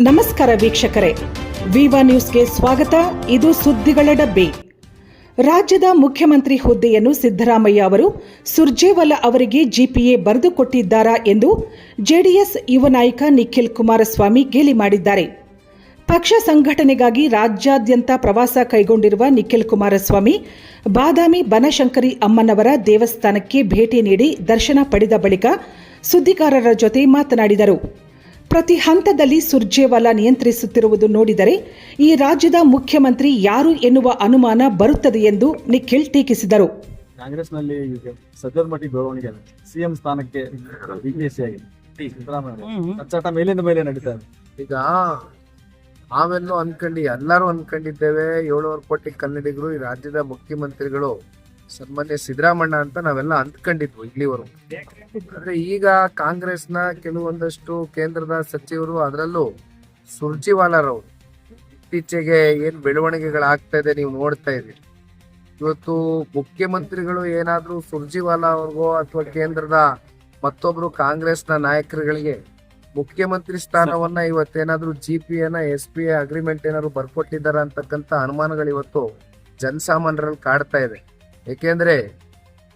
ನಮಸ್ಕಾರ ವೀಕ್ಷಕರೇ. ವಿವಾ ನ್ಯೂಸ್ಗೆ ಸ್ವಾಗತ. ಇದು ಸುದ್ದಿಗಳ ಡಬ್ಬಿ. ರಾಜ್ಯದ ಮುಖ್ಯಮಂತ್ರಿ ಹುದ್ದೆಯನ್ನು ಸಿದ್ದರಾಮಯ್ಯ ಅವರು ಸುರ್ಜೇವಾಲಾ ಅವರಿಗೆ ಜಿಪಿಎ ಬರೆದುಕೊಟ್ಟಿದ್ದಾರಾ ಎಂದು ಜೆಡಿಎಸ್ ಯುವ ನಾಯಕ ನಿಖಿಲ್ ಕುಮಾರಸ್ವಾಮಿ ಗೇಲಿ ಮಾಡಿದ್ದಾರೆ. ಪಕ್ಷ ಸಂಘಟನೆಗಾಗಿ ರಾಜ್ಯಾದ್ಯಂತ ಪ್ರವಾಸ ಕೈಗೊಂಡಿರುವ ನಿಖಿಲ್ ಕುಮಾರಸ್ವಾಮಿ, ಬಾದಾಮಿ ಬನಶಂಕರಿ ಅಮ್ಮನವರ ದೇವಸ್ಥಾನಕ್ಕೆ ಭೇಟಿ ನೀಡಿ ದರ್ಶನ ಪಡೆದ ಬಳಿಕ ಸುದ್ದಿಗಾರರ ಜೊತೆ ಮಾತನಾಡಿದರು. ಪ್ರತಿ ಹಂತದಲ್ಲಿ ಸುರ್ಜೇವಾಲಾ ನಿಯಂತ್ರಿಸುತ್ತಿರುವುದು ನೋಡಿದರೆ ಈ ರಾಜ್ಯದ ಮುಖ್ಯಮಂತ್ರಿ ಯಾರು ಎನ್ನುವ ಅನುಮಾನ ಬರುತ್ತದೆ ಎಂದು ನಿಖಿಲ್ ಟೀಕಿಸಿದರು. ಕಾಂಗ್ರೆಸ್ನಲ್ಲಿ ಸದ್ಯದ ಮಟ್ಟಿಗೆ ಬೆಳವಣಿಗೆ ಸಿಎಂ ಸ್ಥಾನಕ್ಕೆ ಡಿ ಕೆ ಸಿ ಆಗಿದೆ ಸಿದ್ದರಾಮಯ್ಯ ಮೇಲಿಂದ ಮೇಲೆ ನಡೀತಾ ಇದೆ ಈಗ ನಾವೆಲ್ಲೂ ಅನ್ಕೊಂಡಿ ಎಲ್ಲರೂ ಅನ್ಕೊಂಡಿದ್ದೇವೆ. ಏಳುವರೆ ಕೋಟಿ ಕನ್ನಡಿಗರು ಈ ರಾಜ್ಯದ ಮುಖ್ಯಮಂತ್ರಿಗಳು ಸನ್ಮಾನ್ಯ ಸಿದ್ದರಾಮಣ್ಣ ಅಂತ ನಾವೆಲ್ಲ ಅಂದ್ಕೊಂಡಿದ್ವು ಇಲ್ಲಿವರೆಗೂ. ಆದ್ರೆ ಈಗ ಕಾಂಗ್ರೆಸ್ನ ಕೆಲವೊಂದಷ್ಟು ಕೇಂದ್ರದ ಸಚಿವರು ಅದರಲ್ಲೂ ಸುರ್ಜಿವಾಲಾರವರು ಇತ್ತೀಚೆಗೆ ಏನ್ ಬೆಳವಣಿಗೆಗಳಾಗ್ತಾ ಇದೆ ನೀವು ನೋಡ್ತಾ ಇದ್ದೀರಿ. ಇವತ್ತು ಮುಖ್ಯಮಂತ್ರಿಗಳು ಏನಾದ್ರೂ ಸುರ್ಜಿವಾಲಾ ಅವ್ರಿಗೋ ಅಥವಾ ಕೇಂದ್ರದ ಮತ್ತೊಬ್ರು ಕಾಂಗ್ರೆಸ್ನ ನಾಯಕರುಗಳಿಗೆ ಮುಖ್ಯಮಂತ್ರಿ ಸ್ಥಾನವನ್ನ ಇವತ್ತೇನಾದ್ರೂ ಜಿ ಪಿ ಎನ, ಎಸ್ ಪಿ ಎ ಅಗ್ರಿಮೆಂಟ್ ಏನಾದ್ರು ಬರ್ಕೊಟ್ಟಿದ್ದಾರೆ ಅಂತಕ್ಕಂಥ ಅನುಮಾನಗಳು ಇವತ್ತು ಜನಸಾಮಾನ್ಯರಲ್ಲಿ ಕಾಡ್ತಾ ಇದೆ. ಏಕೆಂದ್ರೆ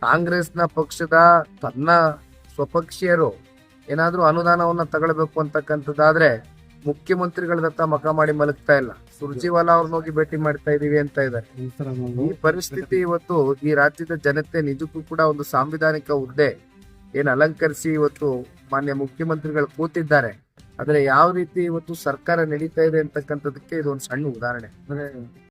ಕಾಂಗ್ರೆಸ್ನ ಪಕ್ಷದ ತನ್ನ ಸ್ವಪಕ್ಷೀಯರು ಏನಾದರೂ ಅನುದಾನವನ್ನ ತಗೊಳ್ಬೇಕು ಅಂತಕ್ಕಂಥದ್ದಾದ್ರೆ ಮುಖ್ಯಮಂತ್ರಿಗಳದತ್ತ ಮಖ ಮಾಡಿ ಮಲಗ್ತಾ ಇಲ್ಲ. ಸುರ್ಜಿವಾಲಾ ಅವ್ರನ್ನ ಹೋಗಿ ಭೇಟಿ ಮಾಡ್ತಾ ಇದೀವಿ ಅಂತ ಇದ್ದಾರೆ. ಈ ಪರಿಸ್ಥಿತಿ ಇವತ್ತು ಈ ರಾಜ್ಯದ ಜನತೆ ನಿಜಕ್ಕೂ ಕೂಡ ಒಂದು ಸಾಂವಿಧಾನಿಕ ಹುದ್ದೆ ಏನ್ ಅಲಂಕರಿಸಿ ಇವತ್ತು ಮಾನ್ಯ ಮುಖ್ಯಮಂತ್ರಿಗಳು ಕೂತಿದ್ದಾರೆ. ಆದ್ರೆ ಯಾವ ರೀತಿ ಇವತ್ತು ಸರ್ಕಾರ ನಡೀತಾ ಇದೆ ಅಂತಕ್ಕಂಥದಕ್ಕೆ ಇದೊಂದು ಸಣ್ಣ ಉದಾಹರಣೆ.